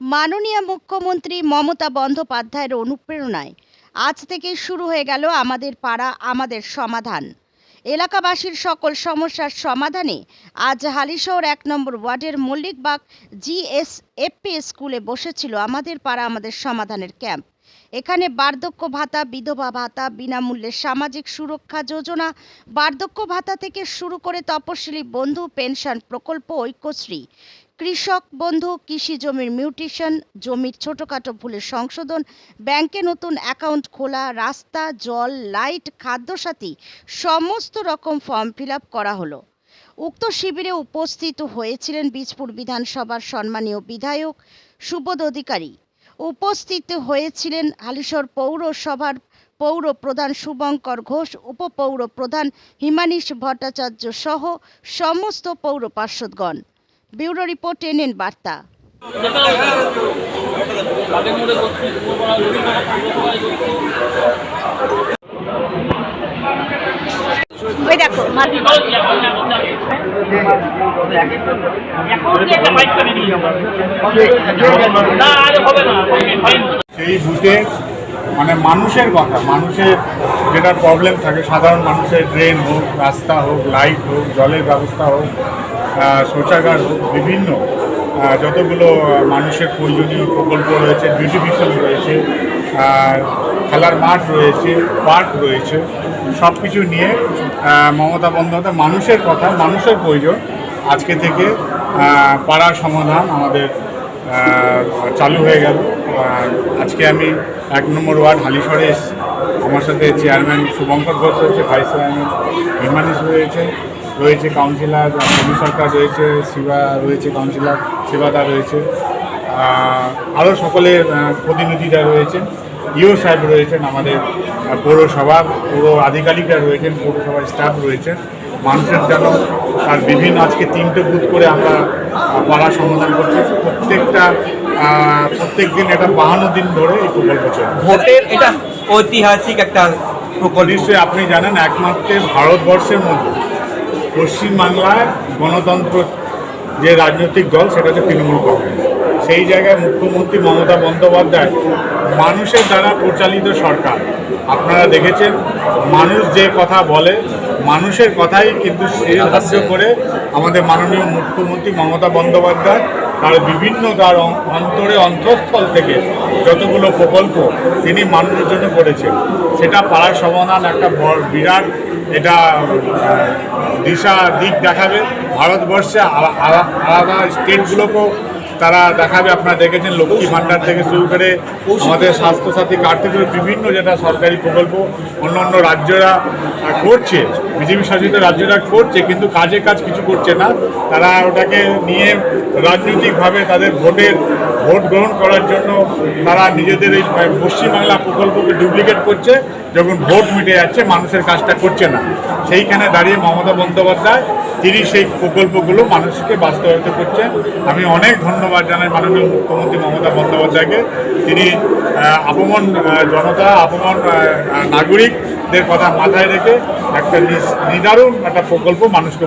মাননীয় মুখ্যমন্ত্রী মমতা বন্দ্যোপাধ্যায়ের অনুপ্রেরণায় আজ থেকে শুরু হয়ে গেল আমাদের পাড়া, আমাদের সমাধান। এলাকাবাসীর সকল সমস্যার সমাধানে আজ হালিশহর এক নম্বর ওয়ার্ডের মল্লিকবাগ জিএস এফপি স্কুলে বসেছিল আমাদের পাড়া, আমাদের সমাধানের ক্যাম্প। এখানে বার্ধক্য ভাতা, বিধবা ভাতা, বিনামূল্যে সামাজিক সুরক্ষা যোজনা, বার্ধক্য ভাতা থেকে শুরু করে তপশিলি বন্ধু, পেনশন প্রকল্প, ঐক্যশ্রী, কৃষক বন্ধু, কৃষি জমির মিউটেশন, জমির ছোটোখাটো ভুলের সংশোধন, ব্যাংকে নতুন অ্যাকাউন্ট খোলা, রাস্তা, জল, লাইট, খাদ্যসাথী, সমস্ত রকম ফর্ম ফিল করা হলো। উক্ত শিবিরে উপস্থিত হয়েছিলেন বীজপুর বিধানসভার সম্মানীয় বিধায়ক, সুবোধ অধিকারী। উপস্থিত হয়েছিলেন আলিশর পৌরসভার পৌর প্রধান শুভঙ্কর ঘোষ, উপপৌর প্রধান হিমানিশ ভট্টাচার্য সহ সমস্ত পৌর পার্ষদগণ ব্যুরো রিপোর্ট, এনএন বার্তা। ওই দেখো সেই বুথে মানে মানুষের কথা, মানুষের যেটা প্রবলেম থাকে, সাধারণ মানুষের ড্রেন হোক, রাস্তা হোক লাইট হোক, জলের ব্যবস্থা হোক শৌচাগার হোক, বিভিন্ন যতগুলো মানুষের প্রয়োজনীয় প্রকল্প রয়েছে বিউটিফিকেশন রয়েছে খেলার মাঠ রয়েছে, পার্ক রয়েছে সব কিছু নিয়ে মমতা বন্দ্যোপাধ্যায়, মানুষের কথা, মানুষের প্রয়োজন। আজকে থেকে পাড়ার সমাধান আমাদের চালু হয়ে গেল। আজকে আমি এক নম্বর ওয়ার্ড হালিশহরে এসেছি। আমার সাথে চেয়ারম্যান শুভঙ্কর ঘোষ রয়েছে, ভাইস চেয়ারম্যান হিমানিস রয়েছে রয়েছে কাউন্সিলর রবি সরকার রয়েছে, শিবা রয়েছে কাউন্সিলর, শিবাদা রয়েছে। আরও সকলের প্রতিনিধিরা রয়েছেন ইও সাহেব রয়েছেন আমাদের পৌরসভার পৌর আধিকারিকরা রয়েছেন পৌরসভার স্টাফ রয়েছেন। মানুষের যেন আর বিভিন্ন আজকে তিনটে বুথ করে আমরা পাড়া সমাধান করছি। প্রত্যেকটা প্রত্যেক দিন এটা বাহান্ন দিন ধরে এই প্রকল্প চলবে ভোটের এটা ঐতিহাসিক একটা প্রকল্প। নিশ্চয়ই আপনি জানেন একমাত্র ভারতবর্ষের মধ্যে পশ্চিমবাংলায় গণতন্ত্র যে রাজনৈতিক দল সেটা হচ্ছে তৃণমূল কংগ্রেস। সেই জায়গায় মুখ্যমন্ত্রী মমতা বন্দ্যোপাধ্যায়, মানুষের দ্বারা পরিচালিত সরকার। আপনারা দেখেছেন, মানুষ যে কথা বলে, মানুষের কথাই কিন্তু ধার্য করে আমাদের মাননীয় মুখ্যমন্ত্রী মমতা বন্দ্যোপাধ্যায় তার বিভিন্ন তার অন্তরে অন্তঃস্থল থেকে যতগুলো প্রকল্প তিনি মানুষের জন্য করেছেন। সেটা পাড়ার সমাধান একটা বিরাট এটা দিশা দিক দেখাবে। ভারতবর্ষে আলা- আলা- আলাদা স্টেটগুলোকেও তারা দেখাবে, আপনারা দেখেছেন, লক্ষ্মী ভান্ডার থেকে শুরু করে আমাদের স্বাস্থ্যসাথী কার্ড থেকে বিভিন্ন যেটা সরকারি প্রকল্প অন্য অন্য রাজ্যরা করছে। বিজেপি শাসিত রাজ্যরা করছে, কিন্তু কাজে কাজ কিছু করছে না। তারা ওটাকে নিয়ে রাজনৈতিকভাবে তাদের ভোটের, ভোট গ্রহণ করার জন্য তারা নিজেদের এই পশ্চিমবাংলা প্রকল্পকে ডুপ্লিকেট করছে। যখন ভোট মিটে যাচ্ছে, মানুষের কাজটা করছে না। সেইখানে দাঁড়িয়ে মমতা বন্দ্যোপাধ্যায়, তিনি সেই প্রকল্পগুলো মানুষকে বাস্তবায়িত করছেন। আমি অনেক ধন্যবাদ জানাই মাননীয় মুখ্যমন্ত্রী মমতা বন্দ্যোপাধ্যায়কে। তিনি আপমন জনতা, আপমন নাগরিকদের কথা মাথায় রেখে একটা নিস- নিদারুণ একটা প্রকল্প মানুষকে